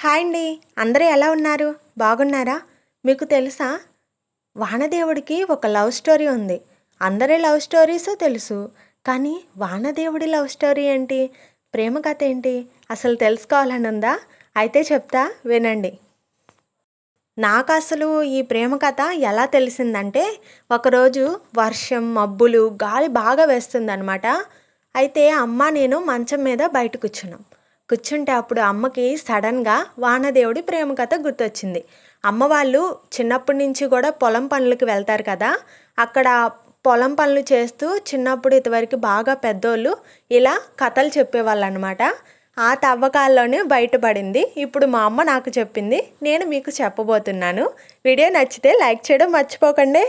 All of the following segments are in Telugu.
హాయ్ అండి. అందరూ ఎలా ఉన్నారు? బాగున్నారా? మీకు తెలుసా? వానదేవుడికి ఒక లవ్ స్టోరీ ఉంది. అందరి లవ్ స్టోరీస్ తెలుసు. కానీ వానదేవుడి లవ్ స్టోరీ ఏంటి? ప్రేమ కథ ఏంటి? అసలు తెలుసుకోవాలని ఉందా? అయితే చెప్తా వినండి. నాకు అసలు ఈ ప్రేమ కథ ఎలా తెలిసిందంటే ఒకరోజు వర్షం మబ్బులు గాలి బాగా వేస్తుందన్నమాట. అయితే అమ్మ నేను మంచం మీద బయట కూర్చున్నాం. కూర్చుంటే అప్పుడు అమ్మకి సడన్గా వానదేవుడి ప్రేమ కథ గుర్తొచ్చింది. అమ్మ వాళ్ళు చిన్నప్పటి నుంచి కూడా పొలం పనులకు వెళ్తారు కదా అక్కడ పొలం పనులు చేస్తూ చిన్నప్పుడు ఇదివరకు బాగా పెద్దోళ్ళు ఇలా కథలు చెప్పేవాళ్ళు అనమాట ఆ తవ్వకాల్లోనే బయటపడింది. ఇప్పుడు మా అమ్మ నాకు చెప్పింది నేను మీకు చెప్పబోతున్నాను. వీడియో నచ్చితే లైక్ చేయడం మర్చిపోకండి.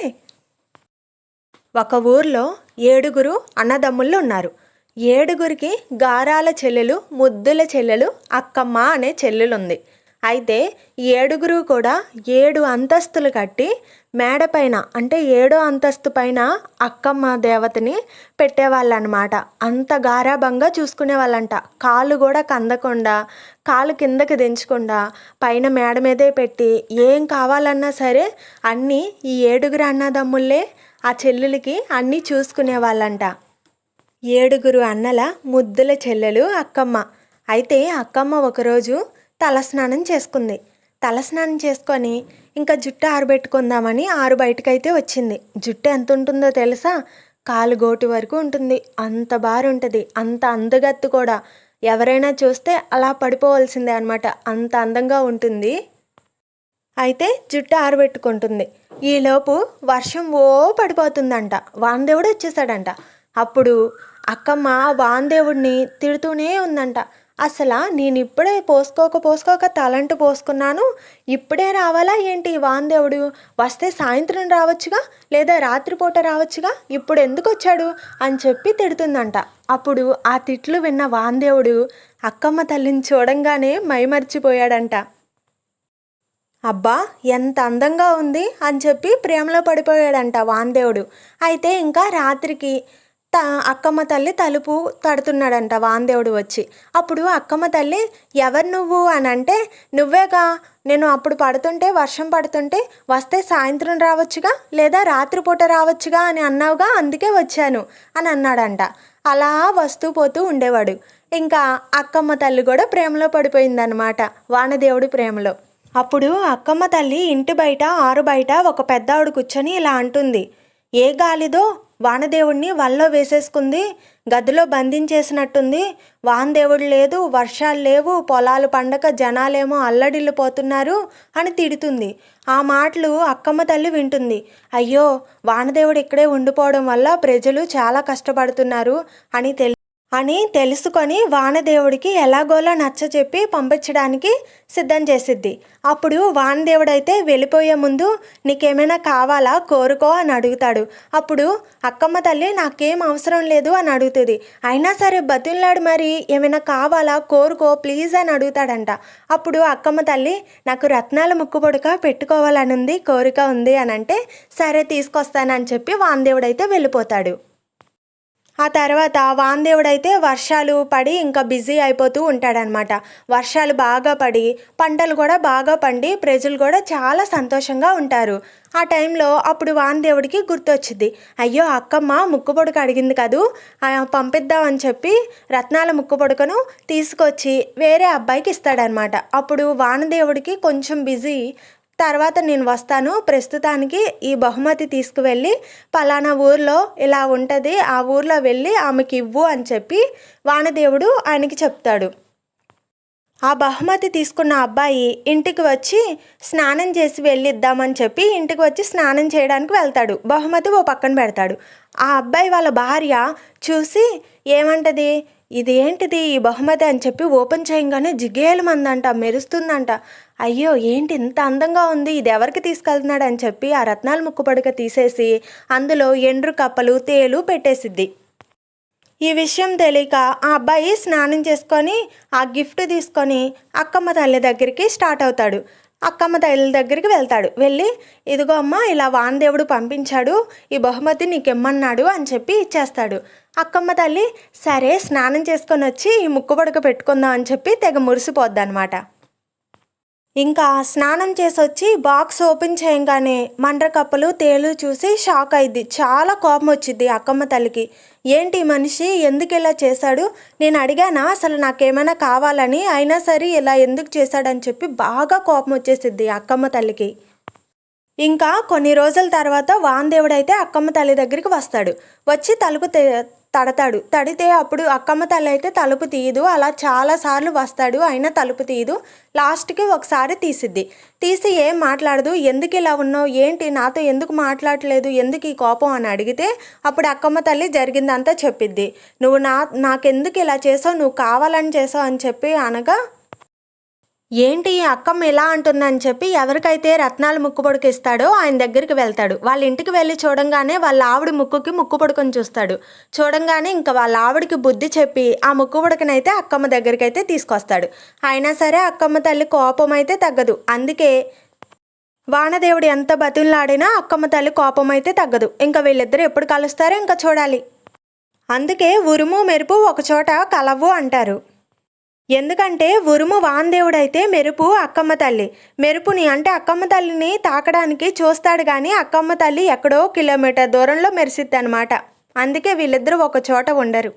ఒక ఊర్లో ఏడుగురు అన్నదమ్ముళ్ళు ఉన్నారు. ఏడుగురికి గారాల చెల్లెలు ముద్దుల చెల్లెలు అక్కమ్మ అనే చెల్లెలుంది. అయితే ఏడుగురు కూడా ఏడు అంతస్తులు కట్టి మేడపైన అంటే ఏడో అంతస్తు పైన అక్కమ్మ దేవతని పెట్టేవాళ్ళనమాట అంత గారాభంగా చూసుకునేవాళ్ళంట. కాలు కూడా కందకుండా కాలు కిందకి దించకుండా పైన మేడ మీదే పెట్టి ఏం కావాలన్నా సరే అన్నీ ఈ ఏడుగురు అన్నదమ్ముళ్ళే ఆ చెల్లెలకి అన్నీ చూసుకునేవాళ్ళంట. ఏడుగురు అన్నల ముద్దుల చెల్లెలు అక్కమ్మ. అయితే అక్కమ్మ ఒకరోజు తలస్నానం చేసుకుంది. తలస్నానం చేసుకొని ఇంకా జుట్టు ఆరబెట్టుకుందామని ఆరు బయటకైతే వచ్చింది. జుట్టు ఎంత ఉంటుందో తెలుసా? కాలు గోటి వరకు ఉంటుంది. అంత బారు ఉంటుంది అంత అందగత్తు కూడా. ఎవరైనా చూస్తే అలా పడిపోవాల్సిందే అనమాట అంత అందంగా ఉంటుంది. అయితే జుట్టు ఆరబెట్టుకుంటుంది. ఈలోపు వర్షం ఓ పడిపోతుందంట. వానదేవుడు వచ్చేసాడంట. అప్పుడు అక్కమ్మ వాందేవుడిని తిడుతూనే ఉందంట. అసలు నేను ఇప్పుడే పోసుకోక పోసుకోక తలంటు పోసుకున్నాను. ఇప్పుడే రావాలా ఏంటి వాందేవుడు? వస్తే సాయంత్రం రావచ్చుగా? లేదా రాత్రిపూట రావచ్చుగా? ఇప్పుడు ఎందుకు వచ్చాడు అని చెప్పి తిడుతుందంట. అప్పుడు ఆ తిట్లు విన్న వాందేవుడు అక్కమ్మ తల్లిని చూడంగానే మైమర్చిపోయాడంట. అబ్బా ఎంత అందంగా ఉంది అని చెప్పి ప్రేమలో పడిపోయాడంట వాందేవుడు. అయితే ఇంకా రాత్రికి త అక్కమ్మ తల్లి తలుపు తడుతున్నాడంట వాందేవుడు వచ్చి. అప్పుడు అక్కమ్మ తల్లి ఎవరు నువ్వు? అని అంటే నువ్వేగా? నేను అప్పుడు పడుతుంటే వర్షం పడుతుంటే వస్తే సాయంత్రం రావచ్చుగా? లేదా రాత్రిపూట రావచ్చుగా? అని అన్నావుగా అందుకే వచ్చాను అని అన్నాడంట. అలా వస్తూ పోతూ ఉండేవాడు. ఇంకా అక్కమ్మ తల్లి కూడా ప్రేమలో పడిపోయిందనమాట వానదేవుడి ప్రేమలో. అప్పుడు అక్కమ్మ తల్లి ఇంటి బయట ఆరు బయట ఒక పెద్ద ఆవిడ కూర్చొని ఇలా అంటుంది ఏ గాలిదో? వానదేవుడిని వల్లో వేసేసుకుంది గదిలో బంధించేసినట్టుంది. వానదేవుడు లేదు వర్షాలు లేవు పొలాలు పండక జనాలేమో అల్లడిల్లిపోతున్నారు అని తిడుతుంది. ఆ మాటలు అక్కమ్మ తల్లి వింటుంది. అయ్యో వానదేవుడు ఇక్కడే ఉండిపోవడం వల్ల ప్రజలు చాలా కష్టపడుతున్నారు అని తెలి అని తెలుసుకొని వానదేవుడికి ఎలాగోలా నచ్చ చెప్పి పంపించడానికి సిద్ధం చేసిద్ది. అప్పుడు వానదేవుడైతే వెళ్ళిపోయే ముందు నీకేమైనా కావాలా? కోరుకో అని అడుగుతాడు. అప్పుడు అక్కమ్మ తల్లి నాకేం అవసరం లేదు అని అడుగుతుంది. అయినా సరే బతుల్లాడు మరి ఏమైనా కావాలా? కోరుకో ప్లీజ్ అని అడుగుతాడంట. అప్పుడు అక్కమ్మ తల్లి నాకు రత్నాల ముక్కుపొడక పెట్టుకోవాలని ఉంది కోరిక ఉంది అని అంటే సరే తీసుకొస్తానని చెప్పి వానదేవుడైతే వెళ్ళిపోతాడు. ఆ తర్వాత వాందేవుడైతే వర్షాలు పడి ఇంకా బిజీ అయిపోతూ ఉంటాడనమాట. వర్షాలు బాగా పడి పంటలు కూడా బాగా పండి ప్రజలు కూడా చాలా సంతోషంగా ఉంటారు. ఆ టైంలో అప్పుడు వాందేవుడికి గుర్తొచ్చింది. అయ్యో అక్కమ్మ ముక్కుపొడుకు అడిగింది కదూ పంపిద్దామని చెప్పి రత్నాల ముక్కుపొడుకను తీసుకొచ్చి వేరే అబ్బాయికి ఇస్తాడనమాట. అప్పుడు వానదేవుడికి కొంచెం బిజీ తర్వాత నేను వస్తాను. ప్రస్తుతానికి ఈ బహుమతి తీసుకువెళ్ళి పలానా ఊర్లో ఇలా ఉంటుంది. ఆ ఊర్లో వెళ్ళి ఆమెకి ఇవ్వు అని చెప్పి వానదేవుడు ఆయనకి చెప్తాడు. ఆ బహుమతి తీసుకున్న అబ్బాయి ఇంటికి వచ్చి స్నానం చేసి వెళ్ళిద్దామని చెప్పి ఇంటికి వచ్చి స్నానం చేయడానికి వెళ్తాడు. బహుమతి ఓ పక్కన పెడతాడు. ఆ అబ్బాయి వాళ్ళ భార్య చూసి ఏమంటది? ఇదేంటిది ఈ బహుమతి అని చెప్పి ఓపెన్ చేయగానే జిగేలమందంట మెరుస్తుందంట. అయ్యో ఏంటి ఇంత అందంగా ఉంది? ఇది ఎవరికి తీసుకెళ్తున్నాడు అని చెప్పి ఆ రత్నాలు ముక్కుపడక తీసేసి అందులో ఎండ్రు కప్పలు తేలు పెట్టేసిద్ది. ఈ విషయం తెలియక ఆ అబ్బాయి స్నానం చేసుకొని ఆ గిఫ్ట్ తీసుకొని అక్కమ్మ తల్లి దగ్గరికి స్టార్ట్ అవుతాడు. అక్కమ్మ తల్లి దగ్గరికి వెళ్తాడు. వెళ్ళి ఇదిగో అమ్మ ఇలా వానదేవుడు పంపించాడు. ఈ బహుమతి నీకెమ్మన్నాడు అని చెప్పి ఇచ్చేస్తాడు. అక్కమ్మ తల్లి సరే స్నానం చేసుకొని వచ్చి ఈ ముక్కు పడక పెట్టుకుందాం అని చెప్పి తెగ మురిసిపోద్ది అనమాట ఇంకా స్నానం చేసి వచ్చి బాక్స్ ఓపెన్ చేయగానే మండ్ర కప్పలు తేలు చూసి షాక్ అయింది చాలా కోపం వచ్చింది అక్కమ్మ తల్లికి. ఏంటి ఈ మనిషి? ఎందుకు ఇలా చేశాడు? నేను అడిగానా? అసలు నాకేమైనా కావాలని? అయినా సరే ఇలా ఎందుకు చేశాడని చెప్పి బాగా కోపం వచ్చేసిద్ది అక్కమ్మ తల్లికి. ఇంకా కొన్ని రోజుల తర్వాత వాందేవుడైతే అయితే అక్కమ్మ తల్లి దగ్గరికి వస్తాడు. వచ్చి తలుపు తే- తడతాడు. తడితే అప్పుడు అక్కమ్మ తల్లి అయితే తలుపు తీయదు. అలా చాలాసార్లు వస్తాడు. అయినా తలుపు తీయదు. లాస్ట్కి ఒకసారి తీసిద్ది. తీసి ఏం మాట్లాడదు. ఎందుకు ఇలా ఉన్నావు? ఏంటి? నాతో ఎందుకు మాట్లాడలేదు? ఎందుకు ఈ కోపం అని అడిగితే అప్పుడు అక్కమ్మ తల్లి జరిగిందంతా చెప్పిద్ది. నువ్వు నా నాకెందుకు ఇలా చేసావు? నువ్వు కావాలని చేసావు అని చెప్పి అనగా ఏంటి ఈ అక్కమ్మ ఇలా అంటుందని చెప్పి ఎవరికైతే రత్నాలు ముక్కు ఇస్తాడో ఆయన దగ్గరికి వెళ్తాడు. వాళ్ళ ఇంటికి వెళ్ళి చూడంగానే వాళ్ళ ఆవిడ ముక్కుకి ముక్కు పొడుకుని చూస్తాడు. చూడంగానే ఇంకా వాళ్ళ ఆవిడకి బుద్ధి చెప్పి ఆ ముక్కు పొడుకునైతే అక్కమ్మ దగ్గరికి అయితే తీసుకొస్తాడు. అయినా సరే అక్కమ్మ తల్లి కోపం అయితే తగ్గదు. అందుకే వానదేవుడు ఎంత బతుల్లాడినా అక్కమ్మ తల్లి కోపం అయితే తగ్గదు. ఇంకా వీళ్ళిద్దరు ఎప్పుడు కలుస్తారో ఇంకా చూడాలి. అందుకే ఉరుము మెరుపు ఒకచోట కలవు అంటారు. ఎందుకంటే ఉరుము వాందేవుడైతే మెరుపు అక్కమ్మ తల్లి. మెరుపుని అంటే అక్కమ్మ తల్లిని తాకడానికి చూస్తాడు కానీ అక్కమ్మ తల్లి ఎక్కడో కిలోమీటర్ దూరంలో మెరిసిద్ది అనమాట అందుకే వీళ్ళిద్దరూ ఒక చోట ఉండరు.